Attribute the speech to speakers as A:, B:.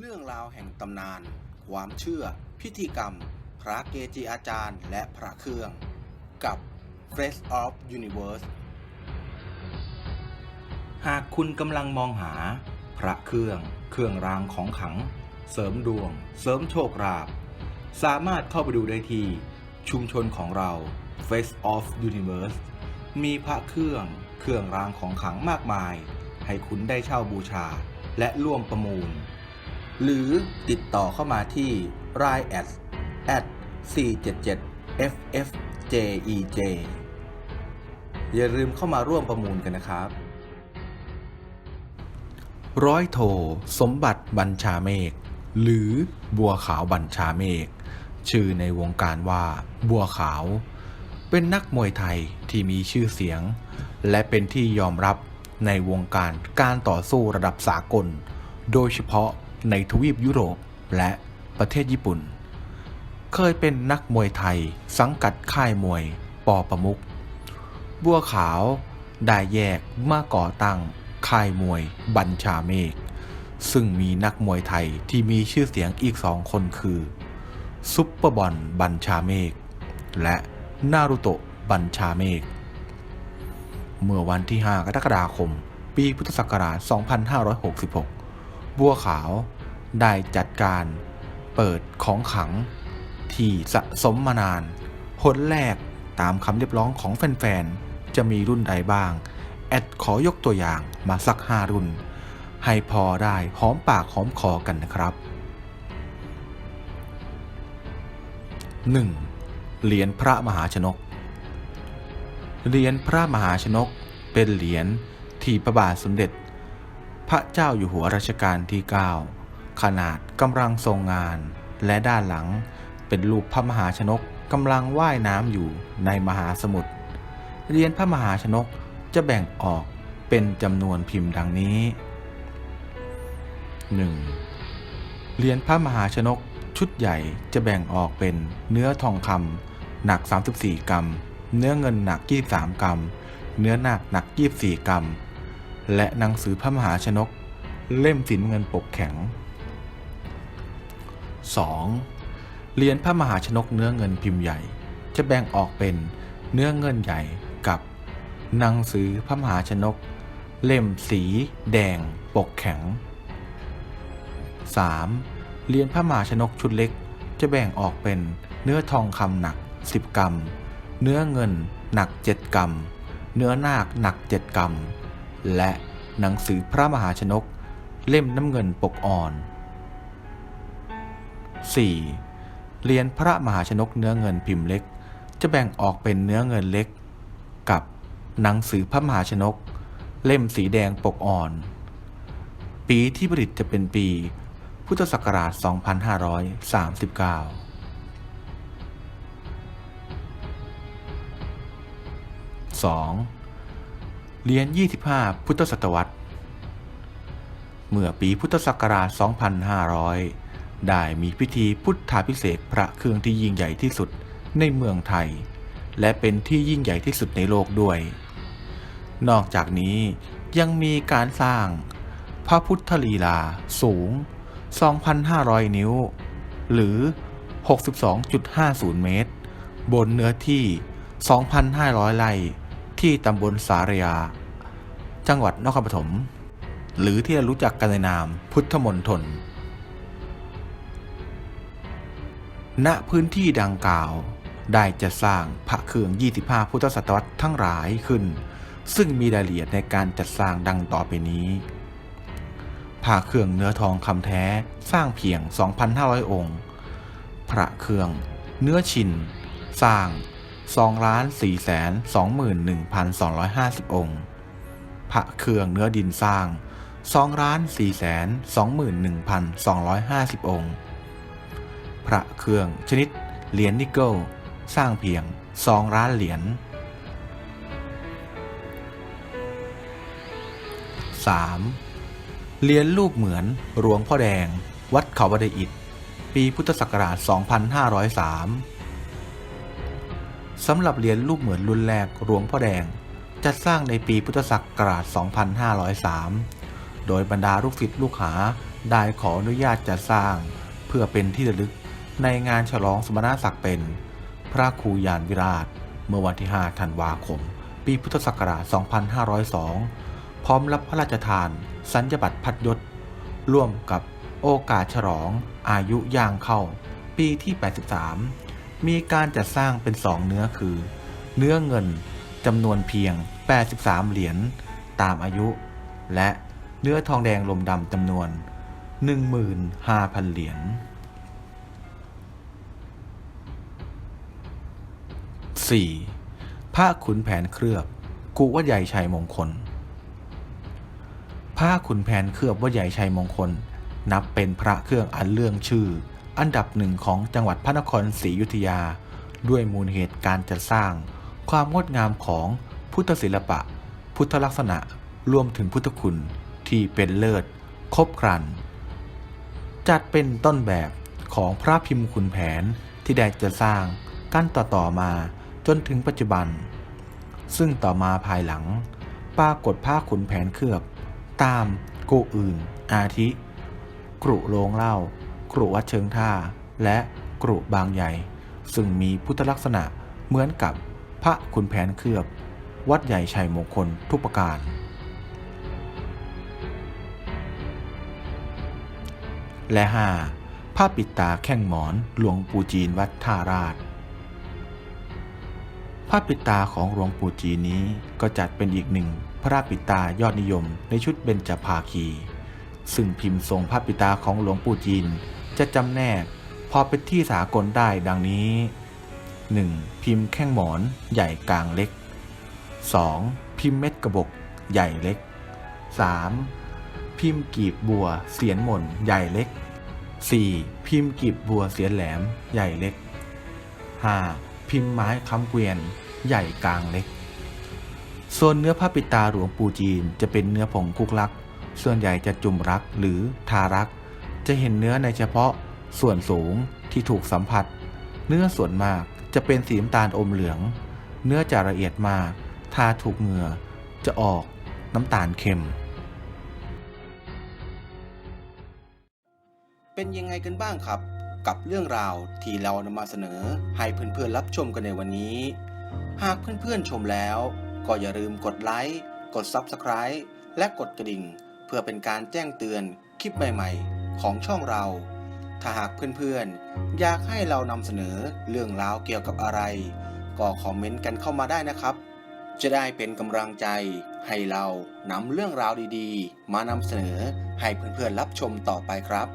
A: เรื่องราวแห่งตำนาน ความเชื่อ พิธีกรรม พระเกจิอาจารย์ และพระเครื่อง กับ Face of Universe หากคุณกำลังมองหา พระเครื่อง เครื่องรางของขลัง เสริมดวง เสริมโชคลาภสามารถเข้าไปดูได้ที่ ชุมชนของเรา Face of Universe มีพระเครื่อง เครื่องรางของขลังมากมาย ให้คุณได้เช่าบูชา และร่วมประมูล หรือติดต่อเข้ามาที่ line at at 477 ffjej อย่าลืมเข้ามาร่วมประมูลกันนะครับ ร้อยโท สมบัติบัญชาเมฆหรือบัวขาวบัญชาเมฆชื่อในวงการว่าบัวขาว เป็นนักมวยไทยที่มีชื่อเสียง และเป็นที่ยอมรับในวงการการต่อสู้ระดับสากล โดยเฉพาะ ในทวีปยุโรปและประเทศญี่ปุ่น เคยเป็นนักมวยไทยสังกัดค่ายมวยปอประมุก บัวขาวได้แยกมาก่อตั้งค่ายมวยบัญชาเมฆซึ่งมีนักมวยไทยที่มีชื่อเสียงอีกสองคนคือ ซุปเปอร์บอลบัญชาเมฆและนารุโตะบัญชาเมฆเมื่อวันที่ 5 กรกฎาคม ปีพุทธศักราช 2566 บัวขาว ได้จัดการเปิดของขังที่สะสมมานานผลแรกตามคำเรียบร้องของแฟนๆ จะมีรุ่นใดบ้าง แอดขอยกตัวอย่างมาสัก5รุ่น ให้พอได้หอมปากหอมคอกันนะครับ 1. เหรียญพระมหาชนก เหรียญพระมหาชนกเป็นเหรียญที่พระบาทสมเด็จ พระเจ้าอยู่หัวรัชกาลที่ 9 ขนาดกำลังทรงงาน และด้านหลังเป็นรูปพระมหาชนกกำลังว่ายน้ำอยู่ในมหาสมุทรเหรียญพระมหาชนกจะแบ่งออกเป็นจำนวนพิมพ์ดังนี้ 1. เหรียญพระมหาชนกชุดใหญ่จะแบ่งออกเป็นเนื้อทองคำหนัก 34 กรัม เนื้อเงินหนัก 23 กรัม เนื้อหนักหนัก 24 กรัม และหนังสือพระมหาชนก เล่มสินเงินปกแข็ง 2. เหรียญพระมหาชนกเนื้อเงินพิมพ์ใหญ่ จะแบ่งออกเป็นเนื้อเงินใหญ่กับหนังสือพระมหาชนก เล่มสี แดง ปกแข็ง 3. เหรียญพระมหาชนกชุดเล็ก จะแบ่งออกเป็นเนื้อทองคำหนัก 10 กรัม เนื้อเงินหนัก 7 กรัม เนื้อนาคหนัก 7 กรัม และหนังสือพระมหาชนก เล่มน้ำเงินปกอ่อน 4. เหรียญพระมหาชนกเนื้อเงินพิมพ์เล็ก จะแบ่งออกเป็นเนื้อเงินเล็ก กับหนังสือพระมหาชนก เล่มสีแดงปกอ่อน ปีที่ผลิตจะเป็นปี พุทธศักราช 2539 2. เหรียญ25 พุทธศตวรรษ เมื่อปีพุทธศักราช 2500 ได้มีพิธีพุทธาพิเศษพระเครื่องที่ยิ่งใหญ่ที่สุดในเมืองไทย และเป็นที่ยิ่งใหญ่ที่สุดในโลกด้วย นอกจากนี้ยังมีการสร้างพระพุทธลีลาสูง 2,500 นิ้ว หรือ 62.50 เมตร บนเนื้อที่ 2,500 ไร่ที่ตำบลสารยา จังหวัดนครปฐม หรือที่เรารู้จักกันในนามพุทธมณฑล ณพื้นที่ดังกล่าว ได้จะสร้างพระเครื่อง 25 พุทธศตวรรษทั้งหลายขึ้น ซึ่งมีรายละเอียดในการจัดสร้างดังต่อไปนี้พระเครื่องเนื้อทองคำแท้สร้างเพียง 2,500 องค์ พระเครื่องเนื้อชิน สร้าง 2 4 2 1 2 50 องค์ พระเครื่องเนื้อดินสร้าง 2 4 2 1 250 องค์ พระเครื่องชนิดเหรียญนิกเกิลสร้างเพียง2ล้านเหรียญ 3. เหรียญรูปเหมือนหลวงพ่อแดง วัดเขาบันไดอิฐปีพุทธศักราช 2503 สำหรับเหรียญรูปเหมือนรุ่นแรกหลวงพ่อแดงจัดสร้างในปีพุทธศักราช 2503 โดยบรรดาลูกศิษย์ลูกหาได้ขออนุญาตจัดสร้างเพื่อเป็นที่ระลึก ในงานฉลองสมณศักดิ์เป็น พระครูยานวิราช เมื่อวันที่ 5 ธันวาคม ปีพุทธศักราช 2502 พร้อมรับพระราชทาน สัญญบัตรพัดยศ ร่วมกับโอกาสฉลองอายุย่างเข้า ปีที่ 83 มีการจัดสร้างเป็นสองเนื้อคือ เนื้อเงินจำนวนเพียง 83 เหรียญตามอายุ และเนื้อทองแดงลมดำจำนวน 15,000 เหรียญ 4. ผ้าขุนแผนเคลือบกุวัดใหญ่ชัยมงคลผ้าขุนแผนเคลือบวัดใหญ่ชัยมงคล นับเป็นพระเครื่องอันเรื่องชื่อ อันดับหนึ่งของจังหวัดพระนครศรีอยุธยา ด้วยมูลเหตุการจัดสร้าง ความงดงามของพุทธศิลปะ พุทธลักษณะรวมถึงพุทธคุณที่เป็นเลิศครบครัน จัดเป็นต้นแบบของพระพิมพ์ขุนแผนที่ได้จะสร้างกันต่อๆมา จนถึงปัจจุบัน ซึ่งต่อมาภายหลัง ปรากฏผ้าขุนแผนเคลือบ ตามกูอื่น อาทิ กรุโรงเล้ากรุวัดเชิงท่า และกรุบางใหญ่ ซึ่งมีพุทธลักษณะเหมือนกับพระขุนแผนเคลือบ วัดใหญ่ชัยมงคลทุกประการ และ 5. ผ้าปิดตาแข้งหมอนหลวงปู่จีนวัดท่าราช ผ้าปิดตาของหลวงปู่จีนี้ก็จัดเป็นอีกหนึ่งพระปิดตายอดนิยมในชุดเบญจภาคี ซึ่งพิมพ์ทรงผ้าปิดตาของหลวงปู่จีน จะจำแนกพอเป็นที่สากลได้ดังนี้ 1. พิมพ์แข้งหมอนใหญ่กลางเล็ก 2. พิมพ์เม็ดกระบอกใหญ่เล็ก 3. พิมพ์กีบบัวเสียนหม่นใหญ่เล็ก 4. พิมพ์กีบบัวเสียนแหลมใหญ่เล็ก 5. พิมพ์ไม้ค้ำเกวียน ใหญ่กลางเล็ก ส่วนเนื้อผ้าปิดตาหลวงปู่จีนจะเป็นเนื้อผงคุกลัก ส่วนใหญ่จะจุ่มรักหรือทารัก จะเห็นเนื้อในเฉพาะส่วนสูงที่ถูกสัมผัส เนื้อส่วนมากจะเป็นสีน้ำตาลอมเหลือง เนื้อจะละเอียดมาก ทาถูกเหงื่อจะออกน้ำตาลเค็ม
B: เป็นยังไงกันบ้างครับ กับเรื่องราวที่เรานำมาเสนอให้เพื่อนๆรับชมกันในวันนี้ หากเพื่อนๆชมแล้ว ก็อย่าลืมกดไลค์กด Subscribe และกดกระดิ่ง เพื่อเป็นการแจ้งเตือนคลิปใหม่ๆ ของช่องเรา ถ้าหากเพื่อนๆ อยากให้เรานำเสนอเรื่องราวเกี่ยวกับอะไร ก็คอมเมนต์กันเข้ามาได้นะครับ จะได้เป็นกำลังใจให้เรานำเรื่องราวดีๆ มานำเสนอให้เพื่อนๆรับชมต่อไปครับ